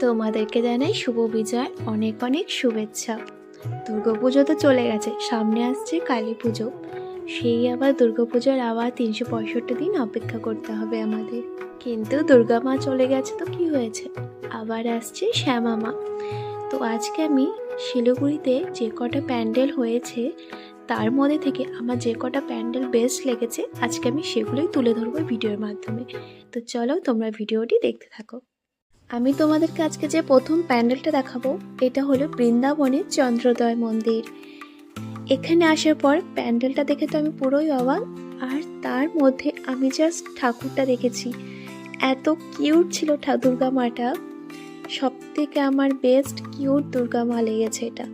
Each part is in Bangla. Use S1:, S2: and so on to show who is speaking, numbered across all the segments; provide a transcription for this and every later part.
S1: তোমাদেরকে জানাই শুভ বিজয়, অনেক অনেক শুভেচ্ছা। দুর্গাপুজো তো চলে গেছে, সামনে আসছে কালী পুজো। সেই আবার দুর্গাপুজোর আবার তিনশো পঁয়ষট্টি দিন অপেক্ষা করতে হবে আমাদের। কিন্তু দুর্গা মা চলে গেছে তো কি হয়েছে? আবার আসছে শ্যামা মা। তো আজকে আমি শিলিগুড়িতে যে কটা প্যান্ডেল হয়েছে, তার মধ্যে থেকে আমার যে কটা প্যান্ডেল বেস্ট লেগেছে, আজকে আমি সেগুলোই তুলে ধরবো ভিডিওর মাধ্যমে। তো চলো তোমরা ভিডিওটি দেখতে থাকো। আমি তোমাদেরকে আজকে যে প্রথম প্যান্ডেলটা দেখাবো, এটা হলো বৃন্দাবনের চন্দ্রোদয় মন্দির। এখানে আসার পর প্যান্ডেলটা দেখে তো আমি পুরোই অবাক, আর তার মধ্যে আমি জাস্ট ঠাকুরটা দেখেছি। এত কিউট ছিল দুর্গা মাটা। সব থেকে আমার বেস্ট কিউট দুর্গা মা লেগেছে এটা।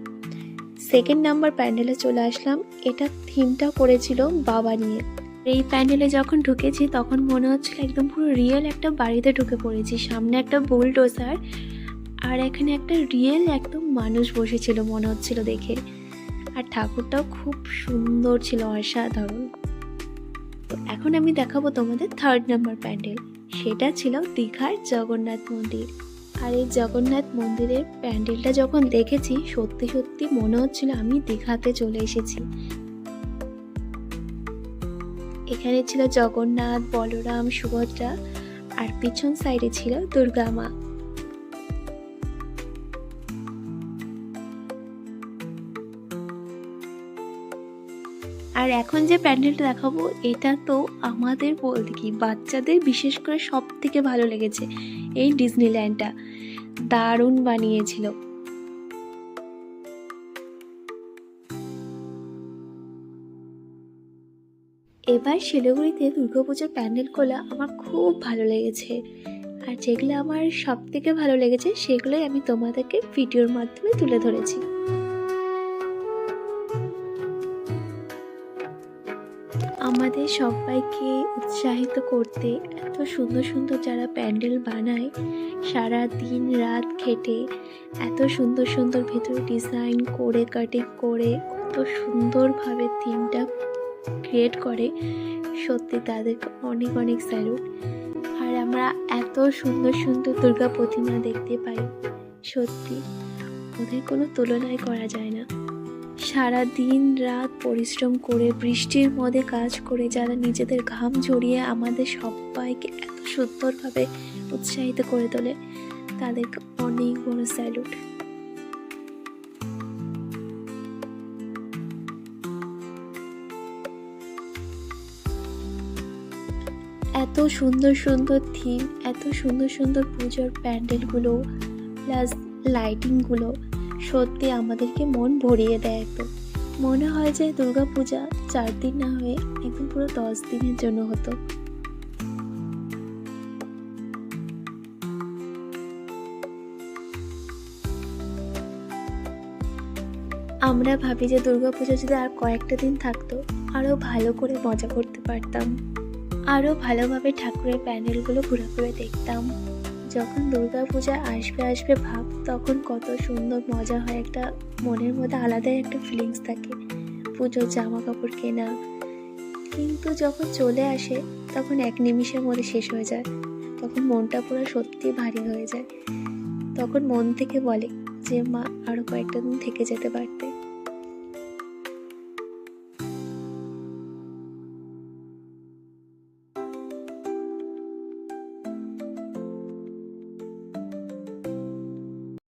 S1: সেকেন্ড নাম্বার প্যান্ডেলে চলে আসলাম, এটা থিমটা করেছিল বাবা নিয়ে। এই প্যান্ডেলে যখন ঢুকেছি, তখন মনে হচ্ছিল একদম পুরো রিয়েল একটা বাড়িতে ঢুকে পড়েছি। সামনে একটা বুলডোজার আর এখানে একটা রিয়েল একদম মানুষ বসেছিল মনে হচ্ছিল দেখে। আর ঠাকুরটাও খুব সুন্দর ছিল, অসাধারণ। তো এখন আমি দেখাবো তোমাদের থার্ড নাম্বার প্যান্ডেল। সেটা ছিল দীঘার জগন্নাথ মন্দির। আর এই জগন্নাথ মন্দিরের প্যান্ডেলটা যখন দেখেছি, সত্যি সত্যি মনে হচ্ছিল আমি দীঘাতে চলে এসেছি। এখানে ছিল জগন্নাথ, বলরাম, সুভদ্রা আর পিছন সাইডে ছিল দুর্গা মা। আর এখন যে প্যান্ডেলটা দেখাবো, এটা তো আমাদের বলতে কি, বাচ্চাদের বিশেষ করে সব থেকে ভালো লেগেছে এই ডিজনিল্যান্ডটা। দারুণ বানিয়েছিল। এবার শিলিগুড়িতে দুর্গাপুজোর প্যান্ডেলগুলো আমার খুব ভালো লেগেছে। আর যেগুলো আমার সব থেকে ভালো লেগেছে, সেগুলোই আমি তোমাদেরকে ভিডিওর মাধ্যমে তুলে ধরেছি। আমাদের সবাইকে উৎসাহিত করতে এত সুন্দর সুন্দর যারা প্যান্ডেল বানায়, সারা দিন রাত খেটে এত সুন্দর সুন্দর ভেতরে ডিজাইন করে কাটিং করে, কত সুন্দরভাবে থিমটা ক্রিয়েট করে, সত্যি তাদেরকে অনেক অনেক স্যালুট আর আমরা এত সুন্দর সুন্দর দুর্গা প্রতিমা দেখতে পাই, সত্যি। ওদের কোনো তুলনাই করা যায় না। সারা দিন রাত পরিশ্রম করে, বৃষ্টির মধ্যে কাজ করে, যারা নিজেদের ঘাম ঝরিয়ে আমাদের সবাইকে এত সুন্দরভাবে উৎসাহিত করে তোলে, তাদেরকে অনেক বড় স্যালুট এত সুন্দর সুন্দর থিম এত সুন্দর সুন্দর পুজোর প্যান্ডেলগুলো প্লাস লাইটিংগুলো সত্যি আমাদেরকে মন ভরিয়ে দেয় একদম। মনে হয় যে দুর্গা পূজা চার দিন না হয়ে একদম পুরো দশ দিনের জন্য হতো। আমরা ভাবি যে দুর্গা পূজা যদি আর কয়েকটা দিন থাকতো, আরও ভালো করে মজা করতে পারতাম। আরও ভালোভাবে ঠাকুরের প্যান্ডেলগুলো ঘুরে ঘুরে দেখতাম। যখন দুর্গা পূজা আসবে আসবে ভাব, তখন কত সুন্দর মজা হয়, একটা মনের মধ্যে আলাদাই একটা ফিলিংস থাকে। পুজোর জামা কাপড় কেনা। কিন্তু যখন চলে আসে, তখন এক নিমিষের মধ্যে শেষ হয়ে যায়। তখন মনটা পুরো সত্যি ভারী হয়ে যায়। তখন মন থেকে বলে যে, মা আরও কয়েকটা দিন থেকে যেতে পারতে।